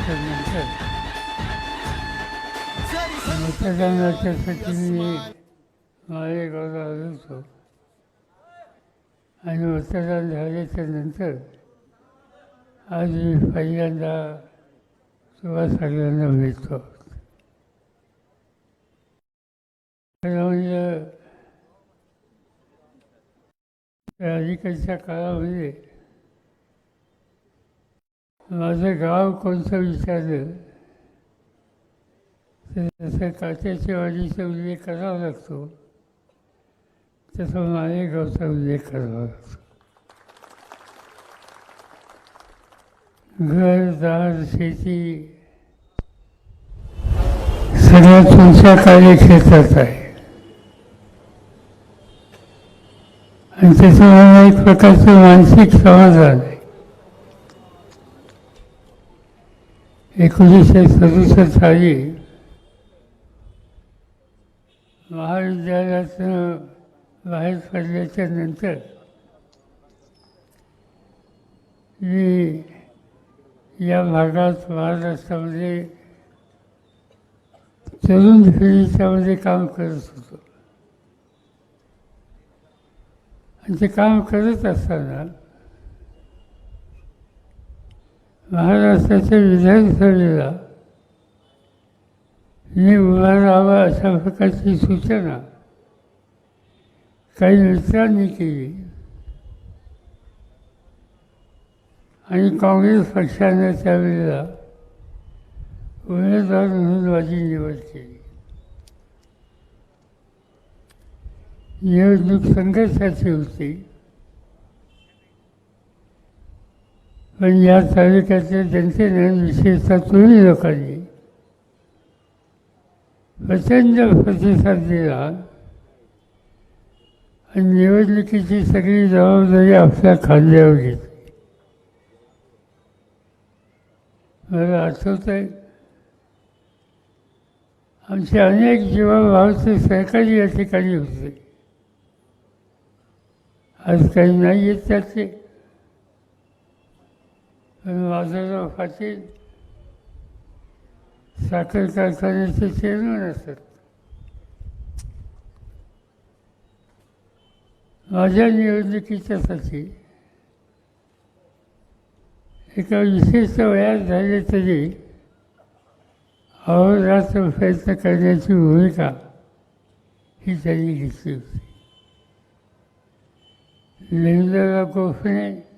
झाल्याच्यानंतर मतदानाच्यासाठी मी मालेगावला आलो होतो आणि मतदान झाल्याच्यानंतर आज मी पहिल्यांदा तुम्हा सगळ्यांना भेटतो म्हणजे अलीकडच्या काळामध्ये माझं गाव कोणतं विचारलं? तर जसं काचेच्या वाडीचा उल्लेख करावा लागतो. तसं मालेगावचा उल्लेख करावा लागतो. घर दार शेती सगळं तुमच्या कार्यक्षेत्रात आहे. आणि त्याच्यामुळे एक प्रकारचं मानसिक समाधान आहे. एकोणीसशे सदुसष्ट साली महाविद्यालयातनं बाहेर पडल्याच्या नंतर मी या भागात महाराष्ट्रामध्ये तरुण पिढीच्यामध्ये काम करत होतो. आणि ते काम करत असताना महाराष्ट्राच्या विधानसभेला मी उभा राहावा अशा प्रकारची सूचना काही मित्रांनी केली. आणि काँग्रेस पक्षाने त्यावेळेला उमेदवार म्हणून माझी निवड केली. निवडणूक संघर्षाची होती. पण या तालुक्याच्या जनतेने विशेषतः तुम्ही लोकांनी प्रचंड प्रतिसाद दिला. आणि निवडणुकीची सगळी जबाबदारी आपल्या खांद्यावर घेतली. मला आठवत आहे आमचे अनेक जीवाभावाचे सहकारी या ठिकाणी होते. आज काही नाही आहेत त्याचे आणि माधवराव पाटील साखर कारखान्याचे चेअरमन असतात. माझ्या निवडणुकीच्यासाठी एका विशिष्ट वयात झाले तरी अहोरात्र प्रयत्न करण्याची भूमिका ही त्यांनी घेतली होती. लिंगराव गोफणे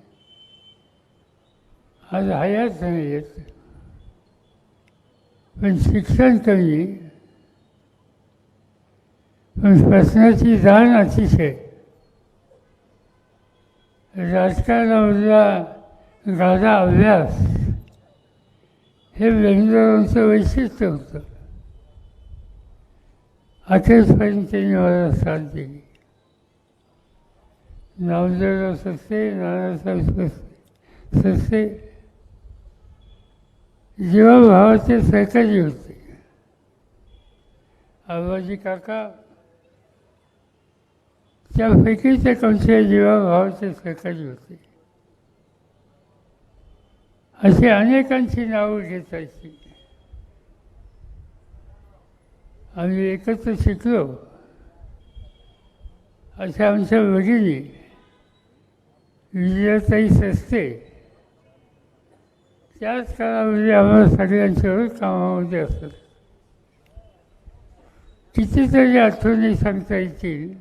आज हयात नाही येत. पण शिक्षण कमी पण प्रश्नाची जाण अतिशय. राजकारणामधला गाधा अभ्यास हे व्यंगरावांचं वैशिष्ट्य होतं. अखेरपर्यंत त्यांनी मला साथ दिली. नामदेवराव सस्ते नानासाहेब सस्ते सस्ते जीवाभावाचे सहकारी होते. आबाजी काका त्यापैकी ते कोणत्या जीवाभावाचे सहकारी होते. अशी अनेकांची नावं घेतायची. आम्ही एकत्र शिकलो. अशा आमच्या भगिनी विजयाताई सस्ते त्याच काळामध्ये आम्हाला सगळ्यांच्यावर कामामध्ये असत. कितीतरी आठवणी सांगता येतील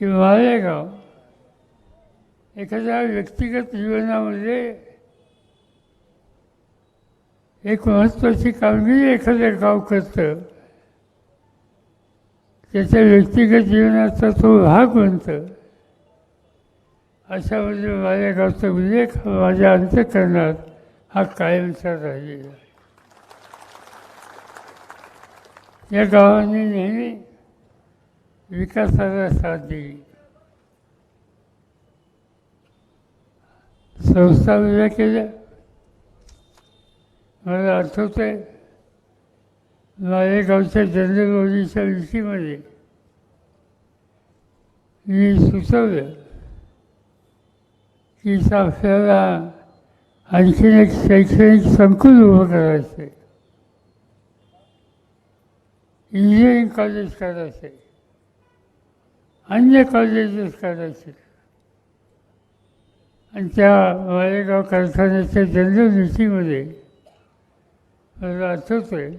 की मालेगाव एखाद्या व्यक्तिगत जीवनामध्ये एक महत्त्वाची कामगिरी एखादं गाव करतं त्याच्या व्यक्तिगत जीवनाचा तो भाग बनतं. अशामध्ये म्हणजे माझ्या गावचा उल्लेख माझ्या अंत्यकरणात हा कायमचा राहिलेला या गावाने नेहमी विकासाला साथ दिली. संस्था उभ्या केल्या. मला आठवत आहे मालेगावच्या जनरल विषीमध्ये मी सुचवलं की आपल्याला आणखीन एक शैक्षणिक संकुल उभं करायचं. आहे इंजिनिअरिंग कॉलेज करायचे. अन्य कॉलेजेस करायचे. आणि त्या वारेगाव कारखान्याच्या जनरल मीटिंगमध्ये मला आठवतं आहे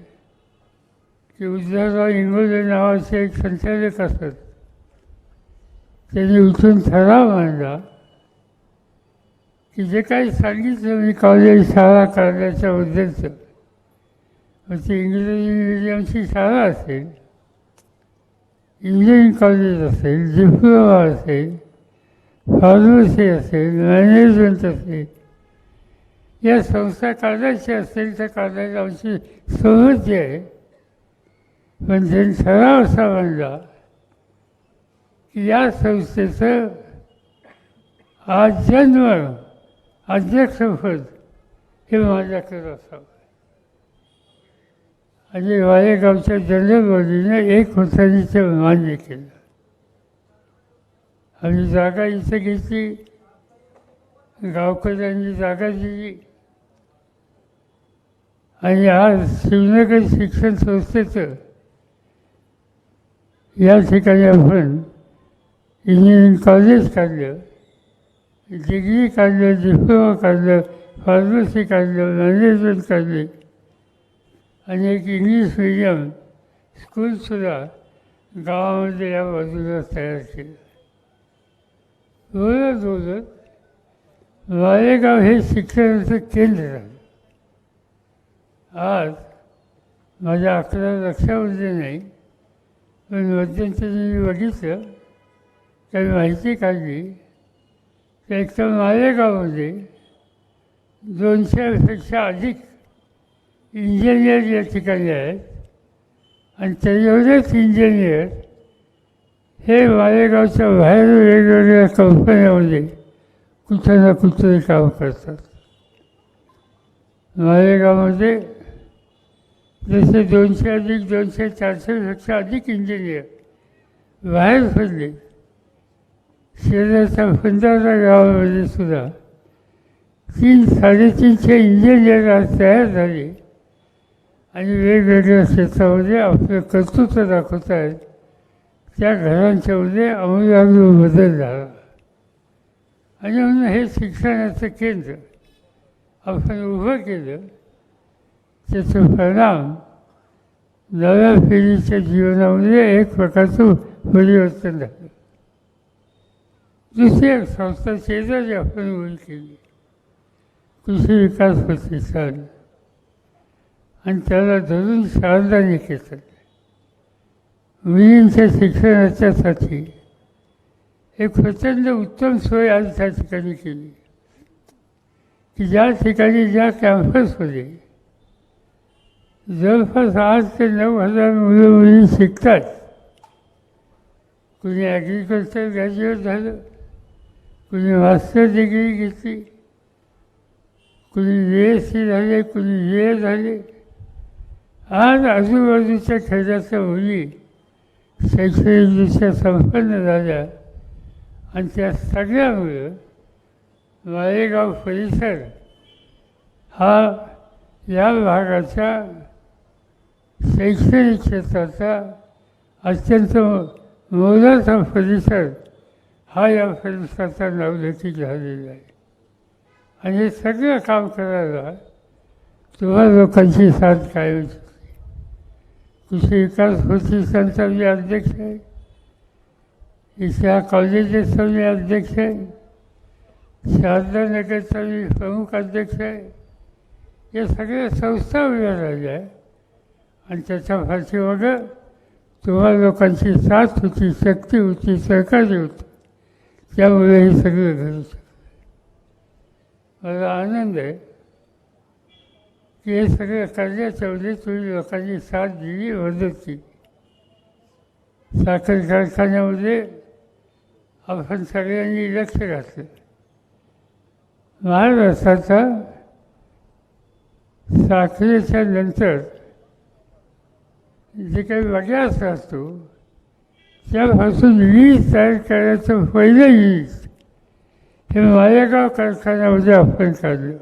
की उद्धवराव इंगोले नावाचे एक संचालक असत. त्यांनी उठून ठराव मांडला. की जे काही सांगितलं मी कॉलेज शाळा करण्याच्या उद्देश मग ती इंग्रजी मिडियमची शाळा असेल इंजिनिअरिंग कॉलेज असेल डिप्लोमा असेल फार्मसी असेल मॅनेजमेंट असेल या संस्था काढायची असेल तर काढायला आमची सहमती आहे. पण त्यांनी ठराव असा मांडला की या संस्थेचं आज जन्म अध्यक्षपद हे माझ्याकडे असावं आणि वालेगावच्या जनरल एक होतानी ते मान्य केलं. आणि जागा इथं घेतली गावकऱ्यांनी जागा दिली. आणि आज शिवनगर शिक्षण संस्थेचं या ठिकाणी आपण इंजिनिअरिंग कॉलेज काढलं. डिग्री काढलं डिप्लोमा काढलं फार्मसी काढलं मॅनेजमेंट काढले आणि एक इंग्लिश मिडियम स्कूलसुद्धा गावामध्ये या बाजूला तयार केलं बोलत बोलत मालेगाव हे शिक्षणाचं केंद्र झालं आज? माझ्या अकरा लक्षामध्ये नाही पण मध्यंतरी मी बघितलं काही माहिती काढली तर एक मालेगावमध्ये दोनशेपेक्षा अधिक इंजिनियर या ठिकाणी आहेत. आणि त्याच्यावरच इंजिनियर हे मालेगावच्या बाहेर वेगवेगळ्या कंपन्यामध्ये कुठं ना कुठंतरी काम करतात. मालेगावमध्ये जसे दोनशे अधिक दोनशे चारशेपेक्षा अधिक इंजिनियर बाहेर पडले. शहराच्या फंदारा गावामध्ये सुद्धा तीन साडेतीनशे इंजिनियर आज तयार झाले. आणि वेगवेगळ्या क्षेत्रामध्ये आपलं कर्तृत्व दाखवत आहेत. त्या घरांच्यामध्ये अमूलाग्र बदल झाला. आणि म्हणून हे शिक्षणाचं केंद्र आपण उभं केलं. त्याचं परिणाम नव्या पिढीच्या जीवनामध्ये एक प्रकारचं परिवर्तन झालं. दुसरी एक संस्था शेजारी आपण उभी केली. कृषी विकास प्रतिष्ठान आणि त्याला धरून शारदा निकेतन मुलींच्या शिक्षणाच्यासाठी एक प्रचंड उत्तम सोय आज त्या ठिकाणी केली. की ज्या ठिकाणी ज्या कॅम्पसमध्ये जवळपास आठ ते नऊ हजार मुलं मुली शिकतात. कुणी ॲग्रिकल्चर ग्रॅज्युएट झालं कुणी मास्टर डिग्री घेतली कुणी ए सी झाले कुणी ए झाले आज आजूबाजूच्या खेड्याच्या मुली शैक्षणिकदृष्ट्या संपन्न झाल्या आणि त्या सगळ्यामुळं मालेगाव परिसर हा या भागाच्या शैक्षणिक क्षेत्राचा अत्यंत मोलाचा परिसर। हा या परिसराचा नवदेखील झालेला आहे आणि हे सगळं काम करायला तेव्हा लोकांची साथ कायम कृषी विकास प्रतिष्ठानचा मी अध्यक्ष. आहे इथल्या कॉलेजेसचा मी अध्यक्ष. आहे शारदा नगरचा मी प्रमुख अध्यक्ष. आहे या सगळ्या संस्था उभ्या राहिल्या आहे आणि त्याच्या पाठीमागं तेव्हा लोकांची साथ होती शक्ती होती सहकार्य होती. त्यामुळे हे सगळं घडू शकतं. मला आनंद आहे की हे सगळं करण्याच्या वेळी तुम्ही लोकांनी साथ दिली मदत केली साखर कारखान्यामध्ये आपण सगळ्यांनी लक्ष घातलं. महाराष्ट्राचा साखरेच्या नंतर जे काही वगैरे असतो त्यापासून वीज तयार करायचं पहिलं वीज हे मालेगाव कारखान्यामध्ये आपण काढलं.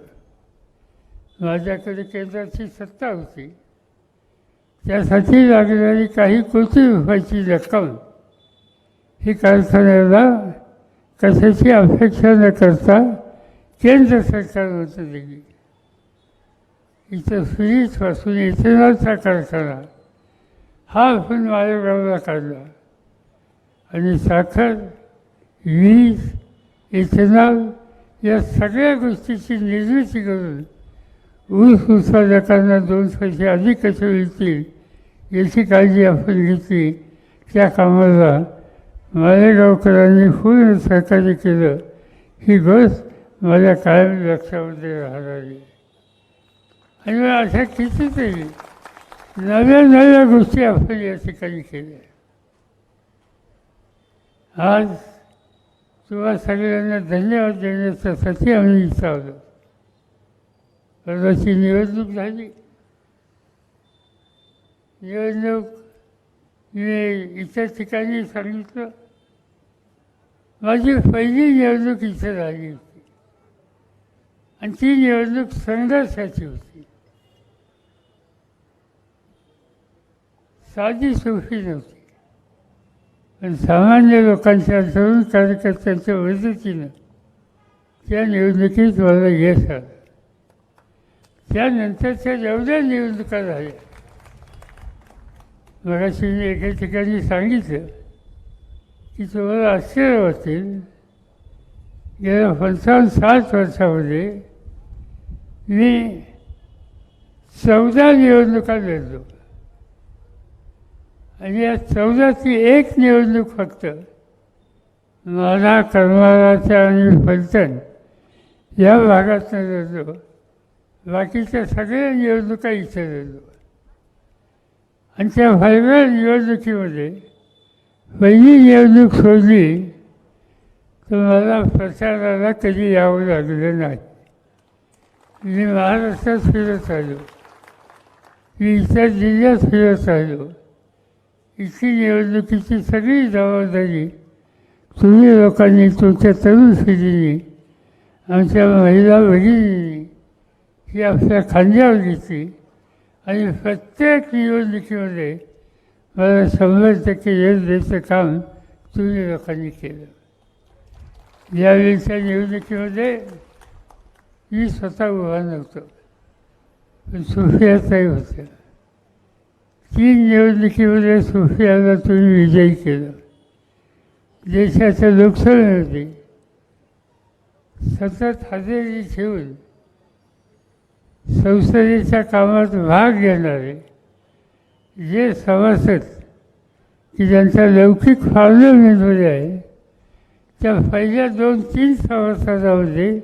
माझ्याकडे केंद्राची सत्ता होती. त्यासाठी लागणारी काही कोटी रुपयाची रक्कम ही कारखान्याला कशाची अपेक्षा न करता केंद्र सरकारमध्ये दिली. इथं फ्रीजपासून इथेनॉलचा कारखाना हा आपण मालेगावला काढला. आणि साखर वीज इथेनॉल या सगळ्या गोष्टीची निर्मिती करून ऊस उत्पादकांना दोन पैसे अधिक कसे मिळतील याची काळजी आपण घेतली. त्या कामाला मालेगावकरांनी पूर्ण सहकार्य केलं. ही गोष्ट माझ्या कायम लक्षामध्ये राहणारी आणि अशा कितीतरी नव्या नव्या गोष्टी आपण या ठिकाणी केल्या. आज किंवा सगळ्यांना धन्यवाद देण्याच्यासाठी आम्ही इथं आलो परवाची निवडणूक झाली. निवडणूक मी इतर ठिकाणी सांगितलं. माझी पहिली निवडणूक इथं झाली होती. आणि ती निवडणूक संघर्षाची होती. साधी सोपी नव्हती. पण सामान्य लोकांच्या तरुण कार्यकर्त्यांच्या मदतीनं त्या निवडणुकीत मला यश आलं. त्यानंतरच्या जेवढ्या निवडणुका झाल्या मगाशी मी एका ठिकाणी सांगितलं की तुम्हाला आश्चर्य वाटेल गेल्या पंचावन्न सात वर्षामध्ये मी चौदा निवडणुका लढलो. आणि या चौदाची एक निवडणूक फक्त. माझा करमाळाच्या आणि फलटण या भागात लढलो बाकीच्या सगळ्या निवडणुका इथे लढलो आणि त्या व्हायव्या निवडणुकीमध्ये पहिली निवडणूक सोडली तर मला प्रचाराला कधी यावं लागलं नाही. मी महाराष्ट्रात फिरत आलो. मी इतर जिल्ह्यात फिरत आलो. इथली निवडणुकीची सगळी जबाबदारी तुम्ही लोकांनी तुमच्या तरुण पिढीने आमच्या महिला भगिनींनी ही आपल्या खांद्यावर घेतली. आणि प्रत्येक निवडणुकीमध्ये मला शंभर टक्के यश द्यायचं काम तुम्ही लोकांनी केलं. यावेळीच्या निवडणुकीमध्ये मी स्वतः उभा नव्हतो पण सुफियाचाही होत्या. तीन निवडणुकीमध्ये सुफियाला तुम्ही विजयी केलं. देशाचं नुकसान होते. सतत हजेरी ठेवून संसदेच्या कामात भाग घेणारे जे सभासद की ज्यांचा लौकिक पार्लमेंटमध्ये आहे त्या पहिल्या दोन तीन सभासदामध्ये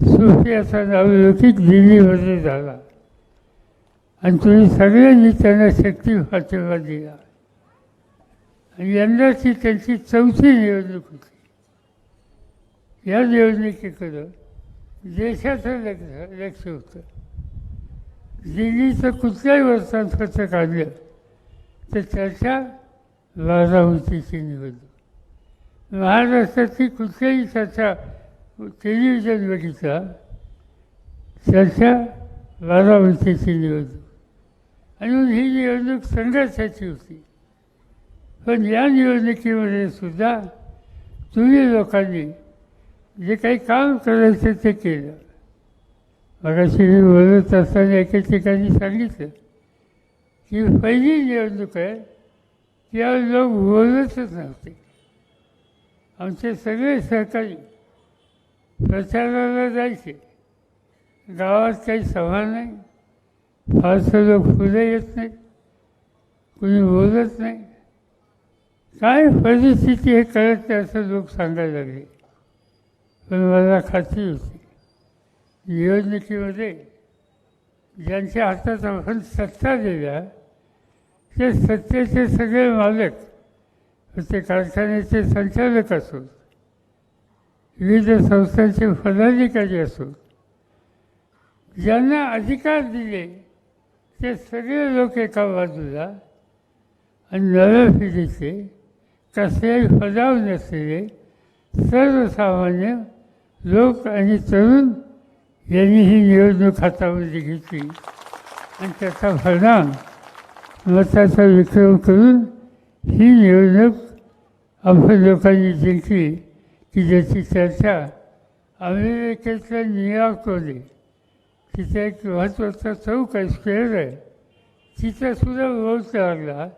सुफियाचा नावलौकिक दिल्लीमध्ये झाला. आणि तुम्ही सगळ्यांनी त्यांना शक्ती पाठिंबा दिला. आणि यंदाची त्यांची चौथी निवडणूक होती. या निवडणुकीकडं देशाचं लक्ष लक्ष होतं. दिल्लीचं कुठल्याही वर्तमानपत्र काढलं तर चर्चा बारामतीची निवडणूक. महाराष्ट्राची कुठल्याही चर्चा टेलिव्हिजन बघितला त्याच्या बारामतीची निवडणूक. आणि ही निवडणूक संघर्षाची होती. पण या निवडणुकीमध्ये सुद्धा तुम्ही लोकांनी जे काही काम करायचं ते केलं. मगाशी मी बोलत असताना एका ठिकाणी सांगितलं की पहिली निवडणूक आहे त्यावेळी लोक बोलतच नव्हते. आमचे सगळे सहकारी प्रचाराला जायचे. गावात काही सभा नाही. फारसं लोक पुढे येत नाही. कुणी बोलत नाही. काय परिस्थिती हे कळत नाही असं लोक सांगायला लागले. पण मला खात्री होती. निवडणुकीमध्ये ज्यांच्या हातात आपण सत्ता दिल्या ते सत्तेचे सगळे मालक ते कारखान्याचे संचालक असोत विविध संस्थांचे पदाधिकारी असोत ज्यांना अधिकार दिले ते सगळे लोक एका बाजूला आणि नव्या पिढीचे कसल्याही फजाव नसलेले? सर्वसामान्य लोक आणि तरुण यांनी ही निवडणूक हातामध्ये घेतली. आणि त्याचा परिणाम मताचा विक्रम करून ही निवडणूक आपण लोकांनी जिंकली की ज्याची चर्चा अमेरिकेतल्या न्यूयॉर्कमध्ये तिथे एक महत्त्वाचा चौक आहे स्क्वेअर आहे. तिथं सुद्धा बोलत लागला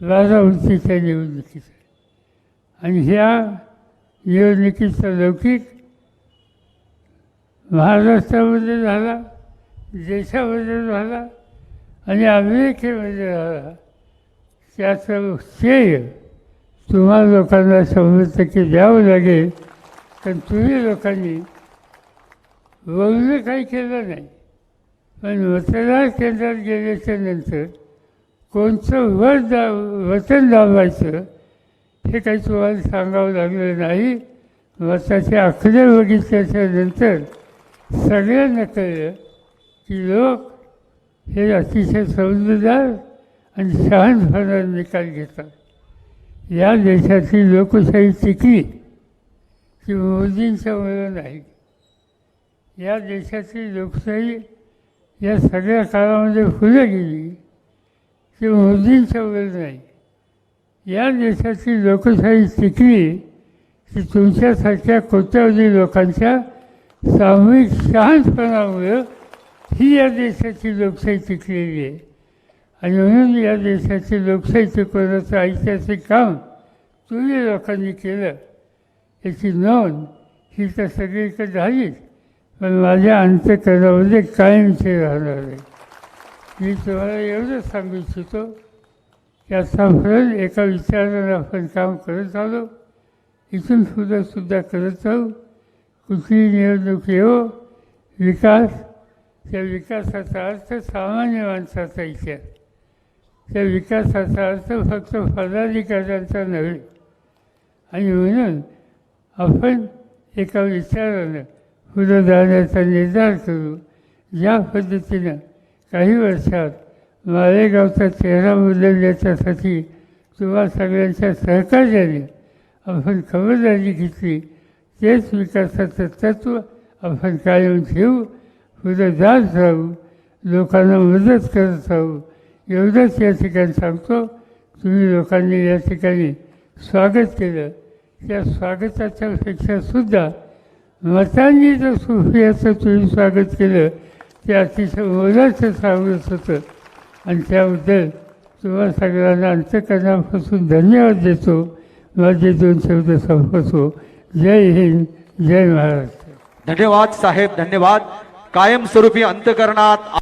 बारा उंचीच्या निवडणुकीचा. आणि ह्या निवडणुकीचा लौकिक महाराष्ट्रामध्ये झाला देशामध्ये झाला आणि अमेरिकेमध्ये झाला त्याचं श्रेय तुम्हाला लोकांना शंभर टक्के द्यावं लागेल. कारण तुम्ही लोकांनी वगैरे काही केलं नाही. पण मतदार केंद्रात गेल्याच्यानंतर कोणचं वर दा वचन दाबायचं हे काही तुम्हाला सांगावं लागलं नाही. मताचे आकडे बघितल्याच्या नंतर सगळ्यांना कळलं की लोक हे अतिशय समजदार आणि शहाणपणाने निकाल घेतात. या देशातली लोकशाही टिकली ती मोदींच्यामुळे नाही. या देशाची लोकशाही या सगळ्या काळामध्ये फुले गेली ती मोदींच्यामुळे नाही. या देशाची लोकशाही टिकली की तुमच्यासारख्या कोट्यावधी लोकांच्या सामूहिक शहाणपणामुळं ही या देशाची लोकशाही टिकलेली आहे. आणि म्हणून या देशाची लोकशाही टिकवण्याचं ऐतिहासिक काम तुम्ही लोकांनी केलं याची नोंद ही तर सगळीकडे झालीच. पण माझ्या अंतकरणामध्ये कायमचे राहणार आहे. मी तुम्हाला एवढंच सांगू इच्छितो की आतापर्यंत एका विचारानं आपण काम करत आलो इथून सुद्धा सुद्धा करत राहू कुठलीही निवडणूक येवो विकास त्या विकासाचा अर्थ सामान्य माणसाचा इतिहास त्या विकासाचा अर्थ फक्त पदाधिकाऱ्यांचा नव्हे. आणि म्हणून आपण एका विचारानं पुढं निर्धार करू ज्या पद्धतीनं काही वर्षात मालेगावचा चेहरा बदलण्याच्यासाठी तुम्हा सगळ्यांच्या सहकार्याने आपण खबरदारी घेतली. तेच विकासाचं तत्त्व आपण कायम ठेवू पुढं जात राहू लोकांना मदत करत राहू एवढंच या ठिकाणी सांगतो. तुम्ही लोकांनी या ठिकाणी स्वागत केलं. त्या स्वागताच्या सुद्धा मतांनी जर सुफियाचं तुम्ही स्वागत केलं ते अतिशय मोलाचं स्वागत होतं. आणि त्याबद्दल तुम्हा सगळ्यांना अंतकरणापासून धन्यवाद देतो. माझे दोन शब्द संपवतो. जय हिंद जय महाराष्ट्र. धन्यवाद साहेब धन्यवाद. कायमस्वरूपी अंतकरणात